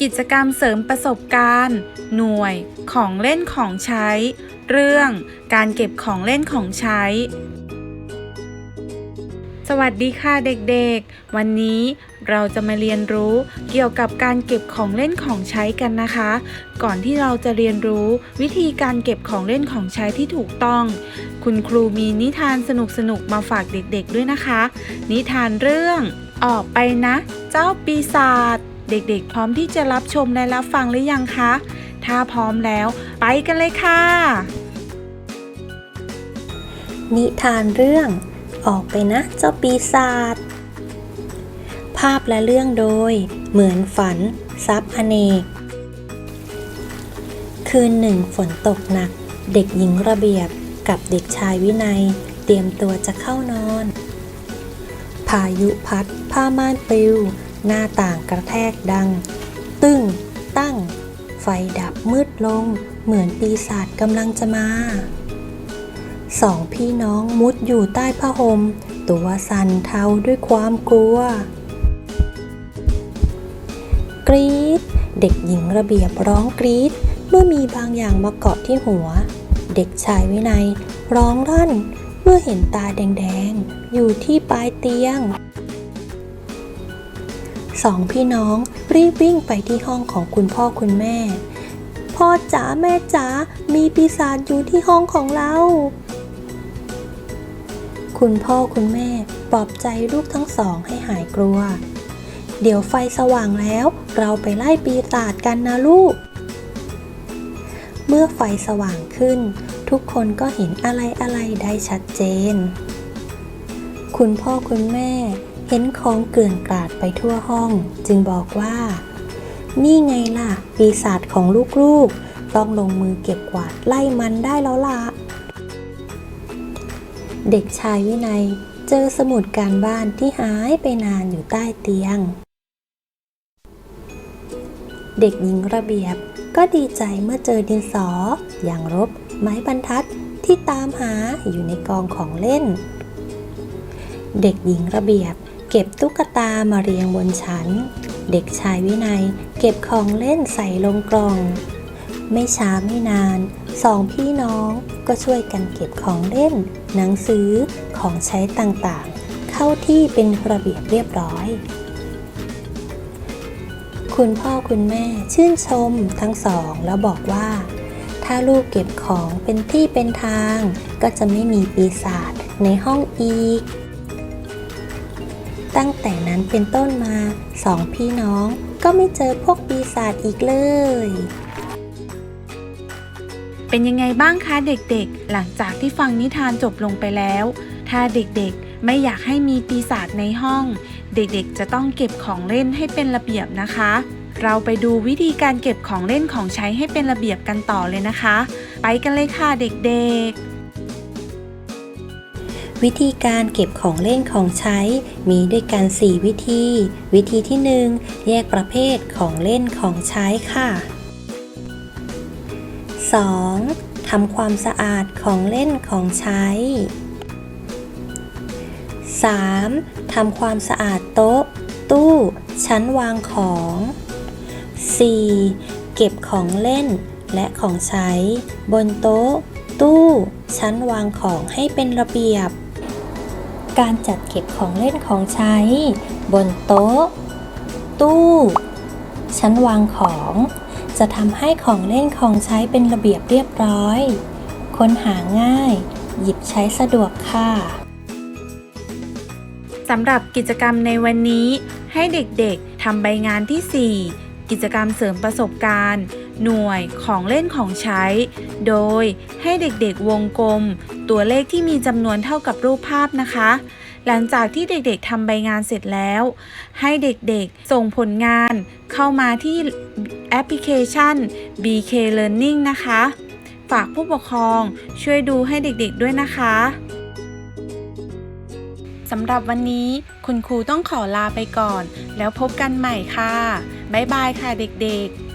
กิจกรรมเสริมประสบการณ์ หน่วย ของเล่นของใช้ เรื่อง การเก็บของเล่นของใช้ สวัสดีค่ะเด็กๆ วันนี้เราจะมาเรียนรู้เกี่ยวกับการเก็บของเล่นของใช้กันนะคะ ก่อนที่เราจะเรียนรู้วิธีการเก็บของเล่นของใช้ที่ถูกต้อง คุณครูมีนิทานสนุกๆมาฝากเด็กๆด้วยนะคะ นิทานเรื่อง ออกไปนะ เจ้าปีศาจ เด็กๆ พร้อมที่จะรับชมและรับฟังหรือยังคะ ถ้าพร้อมแล้ว ไปกันเลยค่ะ นิทานเรื่อง ออกไปนะเจ้าปีศาจภาพและเรื่องโดย เหมือนฝันซับอเนก คืนหนึ่งฝนตกหนัก เด็กหญิงระเบียบกับเด็กชายวินัย เตรียมตัวจะเข้านอน พายุพัดผ้าม่านปลิว หน้าต่างกระแทกดัง ตึ้ง ตั้ง ไฟดับมืดลง เหมือนปีศาจกำลังจะมาสองพี่น้องมุดอยู่ใต้ผ้าห่มตัวสั่นเทาด้วยความกลัว กรี๊ดเด็กหญิงระเบียบร้องกรี๊ดเมื่อมีบางอย่างมาเกาะที่หัว เด็กชายวินัยร้องรั่น เมื่อเห็นตาแดงๆ อยู่ที่ปลายเตียง สองพี่น้องรีบวิ่งไปที่ห้องของคุณพ่อคุณแม่ พ่อจ๋าแม่จ๋ามีปีศาจอยู่ที่ห้องของเรา คุณพ่อคุณแม่ปลอบใจลูกทั้งสองให้หายกลัว เดี๋ยวไฟสว่างแล้ว เราไปไล่ปีศาจกันนะลูก เมื่อไฟสว่างขึ้น ทุกคนก็เห็นอะไรอะไรได้ชัดเจน คุณพ่อคุณแม่ เห็นของเกลื่อนกลาดไปทั่วห้อง จึงบอกว่า นี่ไงล่ะ ปีศาจของลูกๆ ต้องลงมือเก็บกวาดไล่มันได้แล้วล่ะ เด็กชายวินัยเจอสมุดการบ้านที่หายไปนานอยู่ใต้เตียง เด็กหญิงระเบียบก็ดีใจเมื่อเจอดินสอ อย่างรบ ไม้บรรทัดที่ตามหาอยู่ในกองของเล่น เด็กหญิงระเบียบ เก็บตุ๊กตามาเรียงบนชั้น เด็กชายวินัยเก็บของเล่นใส่ลงกล่อง ไม่ช้าไม่นาน สองพี่น้องก็ช่วยกันเก็บของเล่น หนังสือของใช้ต่างๆ เข้าที่เป็นระเบียบเรียบร้อย คุณพ่อคุณแม่ชื่นชมทั้งสองแล้วบอกว่า ถ้าลูกเก็บของเป็นที่เป็นทาง ก็จะไม่มีปีศาจในห้องอีก ตั้งแต่นั้นเป็นต้นมาสองพี่น้องก็ไม่เจอพวกปีศาจอีกเลย เป็นยังไงบ้างคะเด็กๆ หลังจากที่ฟังนิทานจบลงไปแล้ว ถ้าเด็กๆไม่อยากให้มีปีศาจในห้อง เด็กๆจะต้องเก็บของเล่นให้เป็นระเบียบนะคะ เราไปดูวิธีการเก็บของเล่นของใช้ให้เป็นระเบียบกันต่อเลยนะคะ ไปกันเลยค่ะเด็กๆ วิธีการเก็บของเล่นของใช้ มีด้วยกัน 4 วิธี วิธีที่ 1 แยกประเภทของเล่นของใช้ค่ะ 2. ทำความสะอาดของเล่นของใช้ 3. ทำความสะอาดโต๊ะ ตู้ ชั้นวางของ 4. เก็บของเล่นและของใช้ บนโต๊ะ ตู้ ชั้นวางของให้เป็นระเบียบ การจัดเก็บของเล่นของใช้ บนโต๊ะ ตู้ ชั้นวางของ จะทำให้ของเล่นของใช้เป็นระเบียบเรียบร้อย ค้นหาง่าย หยิบใช้สะดวกค่ะสำหรับกิจกรรมในวันนี้ ให้เด็กๆทำใบงานที่ 4 กิจกรรมเสริมประสบการณ์ หน่วยของเล่นของใช้ โดยให้เด็กๆวงกลม ตัวเลขที่มีจำนวนเท่ากับรูปภาพนะคะ หลังจากที่เด็กๆทำใบงานเสร็จแล้ว ให้เด็กๆส่งผลงานเข้ามาที่แอปพลิเคชัน BK Learning นะคะ ฝากผู้ปกครองช่วยดูให้เด็กๆด้วยนะคะสำหรับวันนี้คุณครูต้องขอลาไปก่อน แล้วพบกันใหม่ค่ะ บ๊ายบายค่ะเด็กๆ